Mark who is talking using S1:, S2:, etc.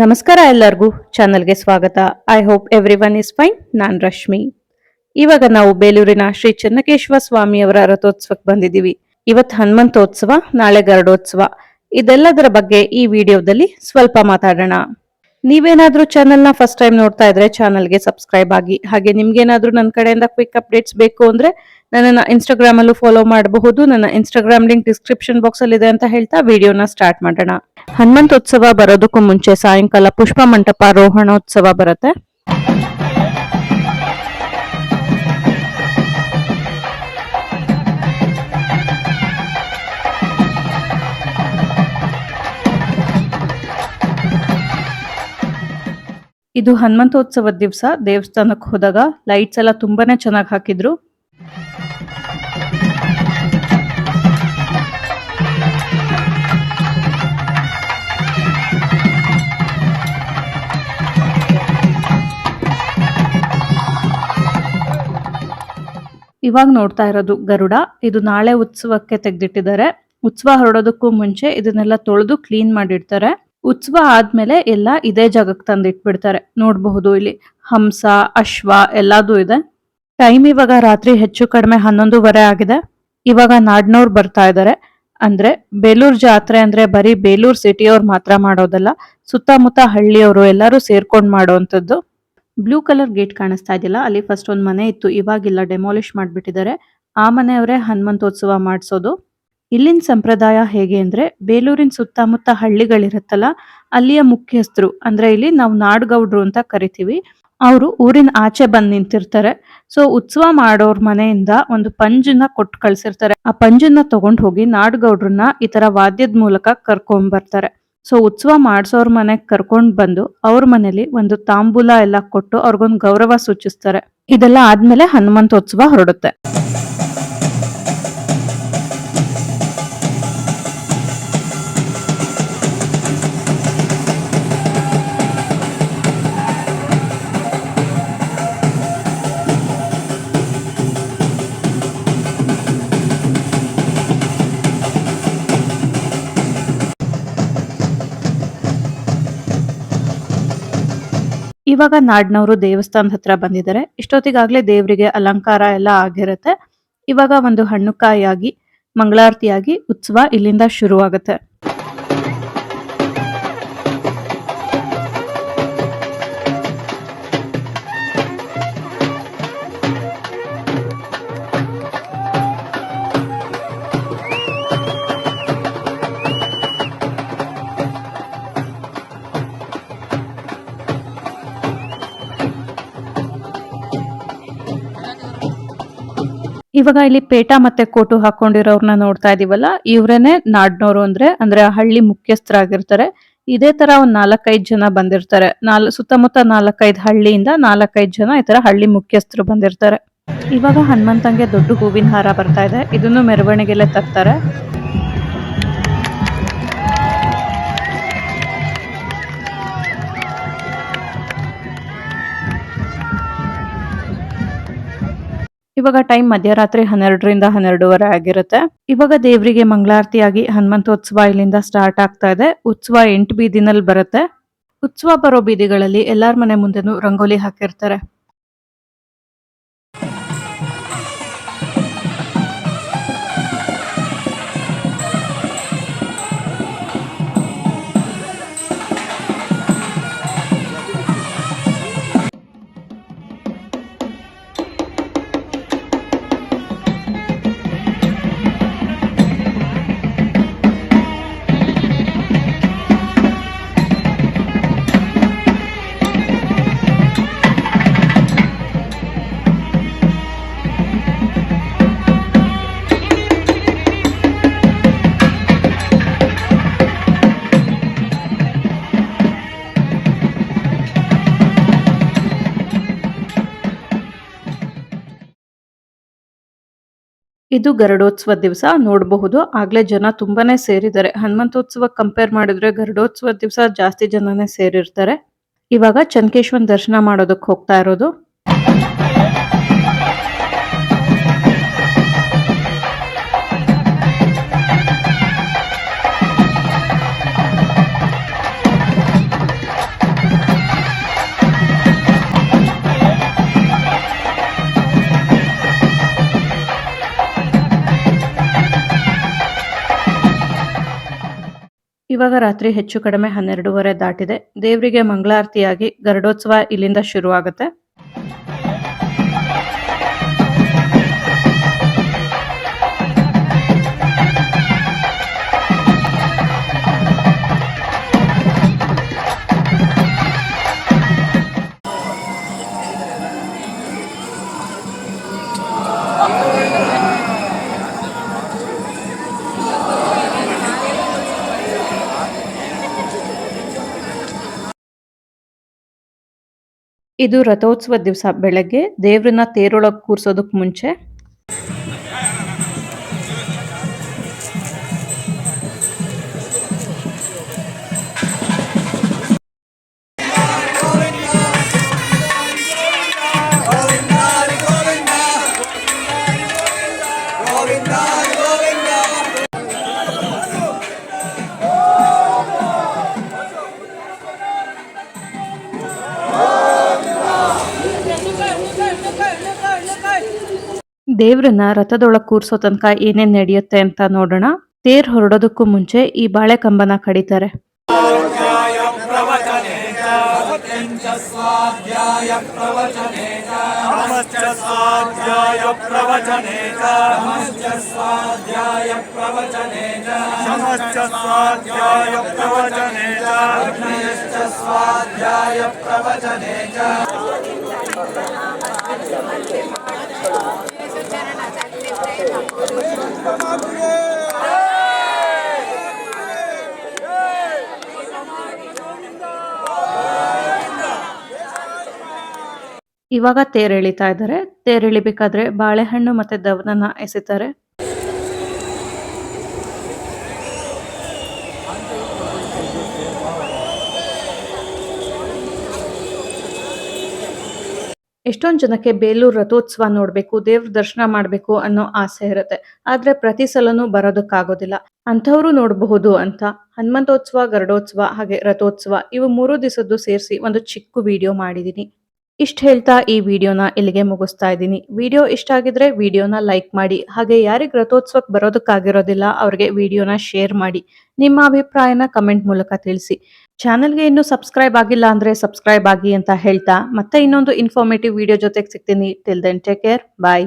S1: ನಮಸ್ಕಾರ ಎಲ್ಲರಿಗೂ ಚಾನಲ್ಗೆ ಸ್ವಾಗತ. I hope everyone is fine ನಾನು ರಶ್ಮಿ. ಇವಾಗ ನಾವು ಬೇಲೂರಿನ ಶ್ರೀ ಚನ್ನಕೇಶ್ವರ ಸ್ವಾಮಿಯವರ ರಥೋತ್ಸವಕ್ಕೆ ಬಂದಿದ್ದೀವಿ. ಇವತ್ತು ಹನುಮಂತೋತ್ಸವ, ನಾಳೆ ಗರುಡೋತ್ಸವ. ಇದೆಲ್ಲದರ ಬಗ್ಗೆ ಈ ವಿಡಿಯೋದಲ್ಲಿ ಸ್ವಲ್ಪ ಮಾತಾಡೋಣ. ನೀವೇನಾದ್ರೂ ಚಾನೆಲ್ನ ಫಸ್ಟ್ ಟೈಮ್ ನೋಡ್ತಾ ಇದ್ರೆ ಚಾನಲ್ಗೆ ಸಬ್ಸ್ಕ್ರೈಬ್ ಆಗಿ. ಹಾಗೆ ನಿಮ್ಗೇನಾದ್ರೂ ನನ್ನ ಕಡೆಯಿಂದ ಕ್ವಿಕ್ ಅಪ್ಡೇಟ್ಸ್ ಬೇಕು ಅಂದ್ರೆ ನನ್ನನ್ನು ಇನ್ಸ್ಟಾಗ್ರಾಮಲ್ಲೂ ಫಾಲೋ ಮಾಡಬಹುದು. ನನ್ನ ಇನ್ಸ್ಟಾಗ್ರಾಮ್ ಲಿಂಕ್ ಡಿಸ್ಕ್ರಿಪ್ಷನ್ ಬಾಕ್ಸ್ ಅಲ್ಲಿ ಇದೆ ಅಂತ ಹೇಳ್ತಾ ವಿಡಿಯೋನ ಸ್ಟಾರ್ಟ್ ಮಾಡೋಣ. ಹನುಮಂತೋತ್ಸವ ಬರೋದಕ್ಕೂ ಮುಂಚೆ ಸಾಯಂಕಾಲ ಪುಷ್ಪ ಮಂಟಪ ರೋಹಣೋತ್ಸವ ಬರುತ್ತೆ. ಇದು ಹನುಮಂತೋತ್ಸವದ ದಿವಸ. ದೇವಸ್ಥಾನಕ್ಕೆ ಹೋದಾಗ ಲೈಟ್ಸ್ ಎಲ್ಲ ತುಂಬಾನೇ ಚೆನ್ನಾಗಿ ಹಾಕಿದ್ರು. ಇವಾಗ ನೋಡ್ತಾ ಇರೋದು ಗರುಡ. ಇದು ನಾಳೆ ಉತ್ಸವಕ್ಕೆ ತೆಗೆದಿಟ್ಟಿದ್ದಾರೆ. ಉತ್ಸವ ಹೊರಡೋದಕ್ಕೂ ಮುಂಚೆ ಇದನ್ನೆಲ್ಲ ತೊಳೆದು ಕ್ಲೀನ್ ಮಾಡಿಡ್ತಾರೆ. ಉತ್ಸವ ಆದ್ಮೇಲೆ ಎಲ್ಲ ಇದೇ ಜಾಗಕ್ಕೆ ತಂದು ಇಟ್ಬಿಡ್ತಾರೆ ನೋಡಬಹುದು ಇಲ್ಲಿ ಹಂಸ, ಅಶ್ವ ಎಲ್ಲದೂ ಇದೆ. ಟೈಮ್ ಇವಾಗ ರಾತ್ರಿ ಹೆಚ್ಚು ಕಡಿಮೆ ಹನ್ನೊಂದುವರೆ ಆಗಿದೆ. ಇವಾಗ ನಾಡ್ನವ್ರು ಬರ್ತಾ ಇದ್ದಾರೆ ಅಂದ್ರೆ ಬೇಲೂರ್ ಜಾತ್ರೆ ಅಂದ್ರೆ ಬರೀ ಬೇಲೂರ್ ಸಿಟಿಯವ್ರು ಮಾತ್ರ ಮಾಡೋದಲ್ಲ, ಸುತ್ತಮುತ್ತ ಹಳ್ಳಿಯವರು ಎಲ್ಲರೂ ಸೇರ್ಕೊಂಡು ಮಾಡೋವಂಥದ್ದು ಬ್ಲೂ ಕಲರ್ ಗೇಟ್ ಕಾಣಿಸ್ತಾ ಇದೆಯಲ್ಲ, ಅಲ್ಲಿ ಫಸ್ಟ್ ಒಂದು ಮನೆ ಇತ್ತು. ಇವಾಗಿಲ್ಲ ಡೆಮಾಲಿಷ್ ಮಾಡಿಬಿಟ್ಟಿದ್ದಾರೆ. ಆ ಮನೆಯವರೇ ಹನುಮಂತೋತ್ಸವ ಮಾಡಿಸೋದು. ಇಲ್ಲಿನ ಸಂಪ್ರದಾಯ ಹೇಗೆ ಅಂದ್ರೆ ಬೇಲೂರಿನ ಸುತ್ತಮುತ್ತ ಹಳ್ಳಿಗಳಿರುತ್ತಲ್ಲ, ಅಲ್ಲಿಯ ಮುಖ್ಯಸ್ಥರು, ಅಂದ್ರೆ ಇಲ್ಲಿ ನಾವು ನಾಡ್ಗೌಡ್ರು ಅಂತ ಕರಿತೀವಿ, ಅವರು ಊರಿನ ಆಚೆ ಬಂದು ನಿಂತಿರ್ತಾರೆ. ಸೊ ಉತ್ಸವ ಮಾಡೋರ್ ಮನೆಯಿಂದ ಒಂದು ಪಂಜನ್ನ ಕೊಟ್ಟು ಕಳ್ಸಿರ್ತಾರೆ. ಆ ಪಂಜನ್ನ ತಗೊಂಡ್ ಹೋಗಿ ನಾಡ್ಗೌಡ್ರನ್ನ ಈ ತರ ವಾದ್ಯದ ಮೂಲಕ ಕರ್ಕೊಂಡ್ ಬರ್ತಾರೆ. ಸೊ ಉತ್ಸವ ಮಾಡ್ಸೋರ್ ಮನೆಗೆ ಕರ್ಕೊಂಡ್ ಬಂದು ಅವ್ರ ಮನೇಲಿ ಒಂದು ತಾಂಬೂಲ ಎಲ್ಲ ಕೊಟ್ಟು ಅವ್ರಿಗೊಂದು ಗೌರವ ಸೂಚಿಸ್ತಾರೆ. ಇದೆಲ್ಲ ಆದ್ಮೇಲೆ ಹನುಮಂತೋತ್ಸವ ಹೊರಡುತ್ತೆ. ಇವಾಗ ನಾಡ್ನವರು ದೇವಸ್ಥಾನದ ಹತ್ರ ಬಂದಿದ್ದಾರೆ ಇಷ್ಟೊತ್ತಿಗಾಗ್ಲೇ ದೇವರಿಗೆ ಅಲಂಕಾರ ಎಲ್ಲ ಆಗಿರುತ್ತೆ. ಇವಾಗ ಒಂದು ಹಣ್ಣುಕಾಯಿಯಾಗಿ ಮಂಗಳಾರತಿಯಾಗಿ ಉತ್ಸವ ಇಲ್ಲಿಂದ ಶುರುವಾಗುತ್ತೆ. ಇವಾಗ ಇಲ್ಲಿ ಪೇಟ ಮತ್ತೆ ಕೋಟು ಹಾಕೊಂಡಿರೋರ್ನ ನೋಡ್ತಾ ಇದೀವಲ್ಲ, ಇವ್ರೇನೆ ನಾಡ್ನೋರು ಅಂದ್ರೆ ಅಂದ್ರೆ ಹಳ್ಳಿ ಮುಖ್ಯಸ್ಥರಾಗಿರ್ತಾರೆ. ಇದೇ ತರ ಒಂದ್ ನಾಲ್ಕೈದು ಜನ ಬಂದಿರ್ತಾರೆ. ನಾಲ್, ಸುತ್ತಮುತ್ತ ನಾಲ್ಕೈದು ಹಳ್ಳಿಯಿಂದ ನಾಲ್ಕೈದು ಜನ ಈ ತರ ಹಳ್ಳಿ ಮುಖ್ಯಸ್ಥರು ಬಂದಿರ್ತಾರೆ. ಇವಾಗ ಹನುಮಂತಂಗೆ ದೊಡ್ಡ ಹೂವಿನ ಹಾರ ಬರ್ತಾ ಇದೆ. ಇದನ್ನು ಮೆರವಣಿಗೆಲೆ ತರ್ತಾರೆ ಇವಾಗ ಟೈಮ್ ಮಧ್ಯರಾತ್ರಿ ಹನ್ನೆರಡರಿಂದ ಹನ್ನೆರಡೂವರೆ ಆಗಿರುತ್ತೆ. ಇವಾಗ ದೇವರಿಗೆ ಮಂಗಳಾರತಿಯಾಗಿ ಹನುಮಂತೋತ್ಸವ ಇಲ್ಲಿಂದ ಸ್ಟಾರ್ಟ್ ಆಗ್ತಾ ಇದೆ. ಉತ್ಸವ ಎಂಟು ಬೀದಿನಲ್ಲಿ ಬರುತ್ತೆ. ಉತ್ಸವ ಬರೋ ಬೀದಿಗಳಲ್ಲಿ ಎಲ್ಲಾರ ಮನೆ ಮುಂದೆನೂ ರಂಗೋಲಿ ಹಾಕಿರ್ತಾರೆ. ಇದು ಗರಡೋತ್ಸವ ದಿವಸ ನೋಡಬಹುದು. ಆಗ್ಲೇ ಜನ ತುಂಬಾನೇ ಸೇರಿದ್ದಾರೆ. ಹನುಮಂತೋತ್ಸವ ಕಂಪೇರ್ ಮಾಡಿದ್ರೆ ಗರಡೋತ್ಸವ ದಿವಸ ಜಾಸ್ತಿ ಜನನೇ ಸೇರಿರ್ತಾರೆ. ಇವಾಗ ಚನ್ಕೇಶ್ವನ್ ದರ್ಶನ ಮಾಡೋದಕ್ಕೆ ಹೋಗ್ತಾ ಇರೋದು. ಇವಾಗ ರಾತ್ರಿ ಹೆಚ್ಚು ಕಡಿಮೆ ಹನ್ನೆರಡೂವರೆ ದಾಟಿದೆ. ದೇವರಿಗೆ ಮಂಗಳಾರತಿಯಾಗಿ ಗರುಡೋತ್ಸವ ಇಲ್ಲಿಂದ ಶುರುವಾಗುತ್ತೆ. ಇದು ರಥೋತ್ಸವ ದಿವಸ ಬೆಳಗ್ಗೆ ದೇವ್ರನ್ನ ತೇರೊಳಗ್ ಕೂರ್ಸೋದಕ್ ಮುಂಚೆ ದೇವ್ರನ್ನ ರಥದೊಳಗೆ ಕೂರ್ಸೋ ತನಕ ಏನೇನ್ ನಡೆಯುತ್ತೆ ಅಂತ ನೋಡೋಣ. ತೇರ್ ಹೊರಡೋದಕ್ಕೂ ಮುಂಚೆ ಈ ಬಾಳೆ ಕಂಬನ ಕಡಿತಾರೆ
S2: ಪ್ರವಚನೆ
S1: ಇವಾಗ ತೇರೆಳಿತಾ ಇದ್ದಾರೆ. ತೇರೆಳಿಬೇಕಾದ್ರೆ ಬಾಳೆಹಣ್ಣು ಮತ್ತೆ ದವನನ ಎಸಿತಾರೆ. ಎಷ್ಟೊಂದ್ ಜನಕ್ಕೆ ಬೇಲೂರು ರಥೋತ್ಸವ ನೋಡ್ಬೇಕು, ದೇವ್ರ ದರ್ಶನ ಮಾಡ್ಬೇಕು ಅನ್ನೋ ಆಸೆ ಇರುತ್ತೆ. ಆದ್ರೆ ಪ್ರತಿ ಸಲನೂ ಬರೋದಕ್ಕಾಗೋದಿಲ್ಲ. ಅಂಥವ್ರು ನೋಡಬಹುದು ಅಂತ. ಹನುಮಂತೋತ್ಸವ, ಗರುಡೋತ್ಸವ, ಹಾಗೆ ರಥೋತ್ಸವ ಇವು ಮೂರು ದಿವಸದ್ದು ಸೇರಿಸಿ ಒಂದು ಚಿಕ್ಕ ವಿಡಿಯೋ ಮಾಡಿದೀನಿ. ಇಷ್ಟ ಹೇಳ್ತಾ ಈ ವಿಡಿಯೋನ ಇಲ್ಲಿಗೆ ಮುಗಿಸ್ತಾ ಇದ್ದೀನಿ. ವಿಡಿಯೋ ಇಷ್ಟ ಆಗಿದ್ರೆ ವಿಡಿಯೋನ ಲೈಕ್ ಮಾಡಿ, ಹಾಗೆ ಯಾರಿಗೆ ರಥೋತ್ಸವಕ್ಕೆ ಬರೋದಕ್ಕಾಗಿರೋದಿಲ್ಲ ಅವ್ರಿಗೆ ವಿಡಿಯೋನ ಶೇರ್ ಮಾಡಿ. ನಿಮ್ಮ ಅಭಿಪ್ರಾಯನ ಕಮೆಂಟ್ ಮೂಲಕ ತಿಳಿಸಿ. ಚಾನೆಲ್ಗೆ ಇನ್ನೂ ಸಬ್ಸ್ಕ್ರೈಬ್ ಆಗಿಲ್ಲ ಅಂದ್ರೆ ಸಬ್ಸ್ಕ್ರೈಬ್ ಆಗಿ ಅಂತ ಹೇಳ್ತಾ ಮತ್ತೆ ಇನ್ನೊಂದು ಇನ್ಫಾರ್ಮೇಟಿವ್ ವಿಡಿಯೋ ಜೊತೆಗೆ ಸಿಗ್ತೀನಿ. Till then take care bye